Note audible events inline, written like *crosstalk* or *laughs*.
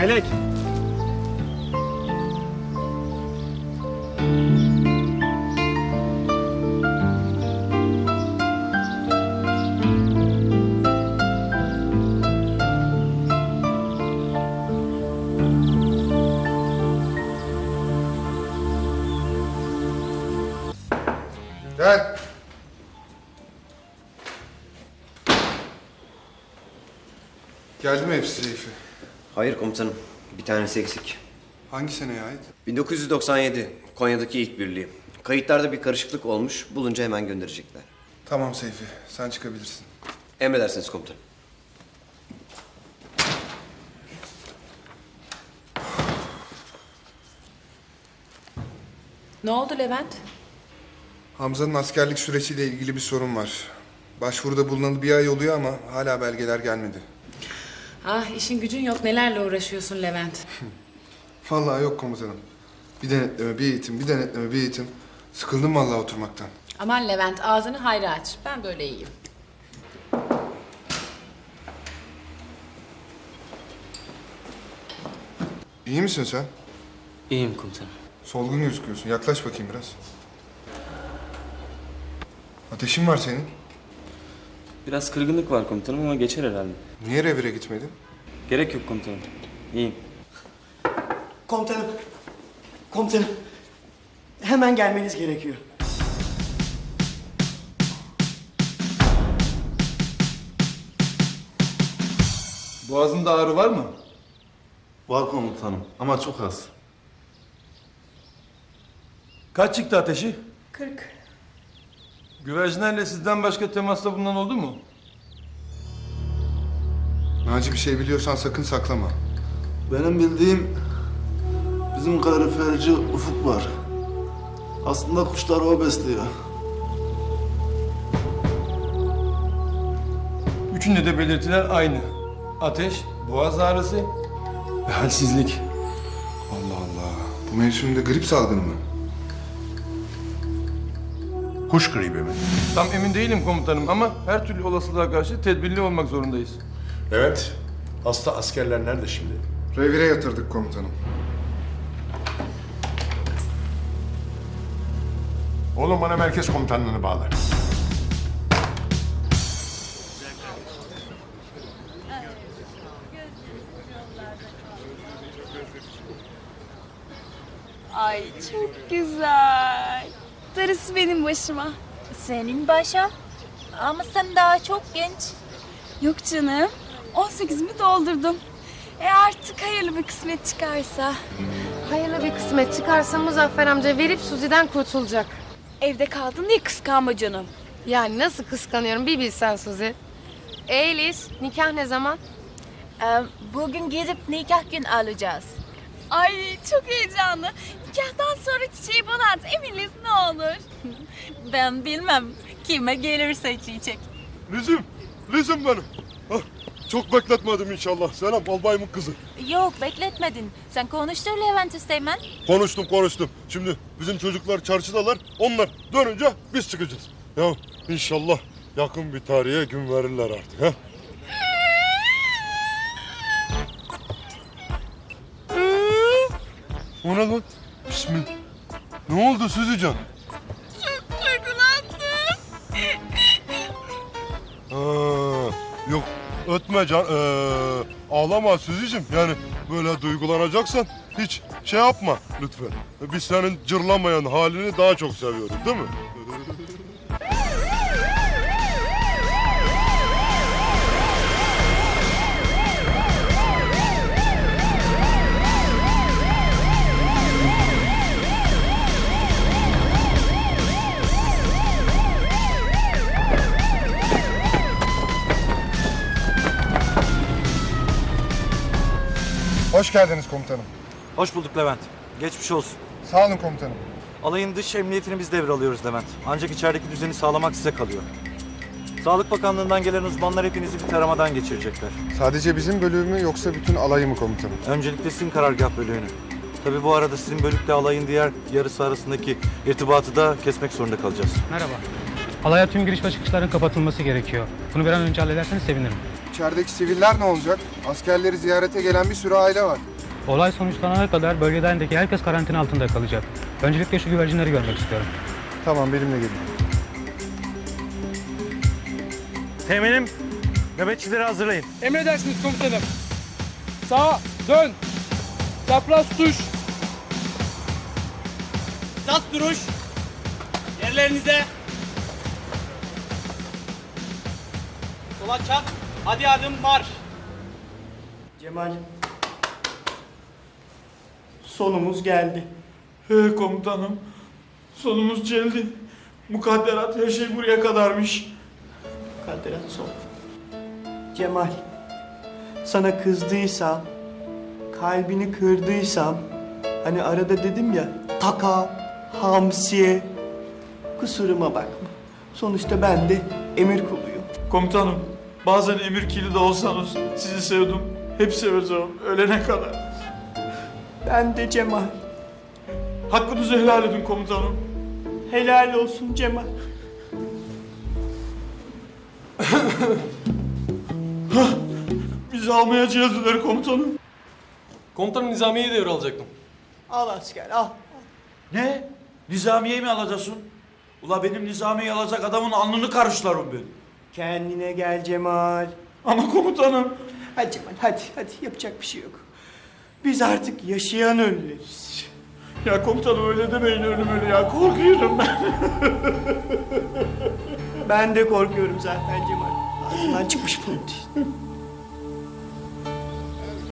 Melek. Gel. Geldi mi hepsi Seyfi? Hayır komutanım. Bir tanesi eksik. Hangi seneye ait? 1997 Konya'daki ilk birliği. Kayıtlarda bir karışıklık olmuş. Bulunca hemen gönderecekler. Tamam Seyfi, sen çıkabilirsin. Emredersiniz komutanım. Ne oldu Levent? Hamza'nın askerlik süreciyle ilgili bir sorun var. Başvuruda bulunalı bir ay oluyor ama hala belgeler gelmedi. Ah işin gücün yok nelerle uğraşıyorsun Levent. *laughs* Vallahi yok komutanım. Bir denetleme, bir eğitim, bir denetleme, bir eğitim. Sıkıldım vallahi oturmaktan. Aman Levent ağzını hayra aç. Ben böyle iyiyim. İyi misin sen? İyiyim komutanım. Solgun gözüküyorsun. Yaklaş bakayım biraz. Ateşin var senin. Biraz kırgınlık var komutanım ama geçer herhalde. Niye revire gitmedin? Gerek yok komutanım. İyiyim. Komutanım. Komutanım. Hemen gelmeniz gerekiyor. Boğazında ağrı var mı? Var komutanım ama çok az. Kaç çıktı ateşi? 40. Güvercinlerle sizden başka temasta bulunan oldu mu? Naci bir şey biliyorsan sakın saklama. Benim bildiğim bizim kaloriferci Ufuk var. Aslında kuşları o besliyor. Üçünde de belirtiler aynı. Ateş, boğaz ağrısı ve halsizlik. Allah Allah. Bu mevsimde grip salgını mı? Kuş gribi mi? Tam emin değilim komutanım ama her türlü olasılığa karşı tedbirli olmak zorundayız. Evet. Hasta askerler nerede şimdi? Revire yatırdık komutanım. Oğlum bana merkez komutanlığını bağla. Ay çok güzel. Darısı benim başıma. Senin başa. Ama sen daha çok genç. Yok canım. 18'imi doldurdum. E artık hayırlı bir kısmet çıkarsa. Hayırlı bir kısmet çıkarsa Muzaffer amca verip Suzi'den kurtulacak. Evde kaldın diye kıskanma canım. Yani nasıl kıskanıyorum bir bilsen Suzi. Elis, nikah ne zaman? Ee, bugün gidip nikah gün alacağız. Ay çok heyecanlı. Nikahtan sonra çiçeği bana at. Eminiz ne olur. *laughs* Ben bilmem kime gelirse çiçek. Lüzum. Lüzum benim. Ah, çok bekletmedim inşallah. Selam albayımın kızı. Yok bekletmedin. Sen konuştur Levent Üsteğmen. Konuştum konuştum. Şimdi bizim çocuklar çarşıdalar. Onlar dönünce biz çıkacağız. Ya inşallah yakın bir tarihe gün verirler artık. Ha? O ne lan? Bismillah. Ne oldu Süzücan? Aa, yok ötme can. Ee, ağlama Süzücüm. Yani böyle duygulanacaksan hiç şey yapma lütfen. Biz senin cırlamayan halini daha çok seviyoruz değil mi? Hoş geldiniz komutanım. Hoş bulduk Levent. Geçmiş olsun. Sağ olun komutanım. Alayın dış emniyetini biz devralıyoruz Levent. Ancak içerideki düzeni sağlamak size kalıyor. Sağlık Bakanlığı'ndan gelen uzmanlar hepinizi bir taramadan geçirecekler. Sadece bizim bölümü yoksa bütün alayı mı komutanım? Öncelikle sizin karargah bölüğünü. Tabii bu arada sizin bölükle alayın diğer yarısı arasındaki irtibatı da kesmek zorunda kalacağız. Merhaba. Alaya tüm giriş ve çıkışların kapatılması gerekiyor. Bunu bir an önce hallederseniz sevinirim. İçerideki siviller ne olacak? Askerleri ziyarete gelen bir sürü aile var. Olay sonuçlanana kadar bölgedendeki herkes karantina altında kalacak. Öncelikle şu güvercinleri görmek istiyorum. Tamam benimle gelin. Teminim, nöbetçileri hazırlayın. Emredersiniz komutanım. Sağa dön. Çapraz tuş. Sat duruş. Yerlerinize. Sola çak. Hadi adım marş. Cemal. Sonumuz geldi. He komutanım. Sonumuz geldi. Mukadderat her şey buraya kadarmış. Mukadderat son. Cemal. Sana kızdıysam, kalbini kırdıysam, hani arada dedim ya, taka, hamsiye, kusuruma bakma. Sonuçta ben de emir kuluyum. Komutanım, bazen emir kili de olsanız sizi sevdim. Hep seveceğim, ölene kadar. Ben de Cemal. Hakkınızı helal edin komutanım. Helal olsun Cemal. *laughs* Bizi almaya geldiler komutanım. Komutanım Nizamiye'yi devralacaktım. Al asker al. Ne? Nizamiye'yi mi alacaksın? Ula benim Nizamiye'yi alacak adamın alnını karışlarım ben. Kendine gel Cemal. Ama komutanım. Hadi Cemal hadi hadi yapacak bir şey yok. Biz artık yaşayan ölüleriz. Ya komutanım öyle demeyin ölüm öyle ya. Korkuyorum ben. Ben de korkuyorum zaten Cemal. Ağzından çıkmış bunun.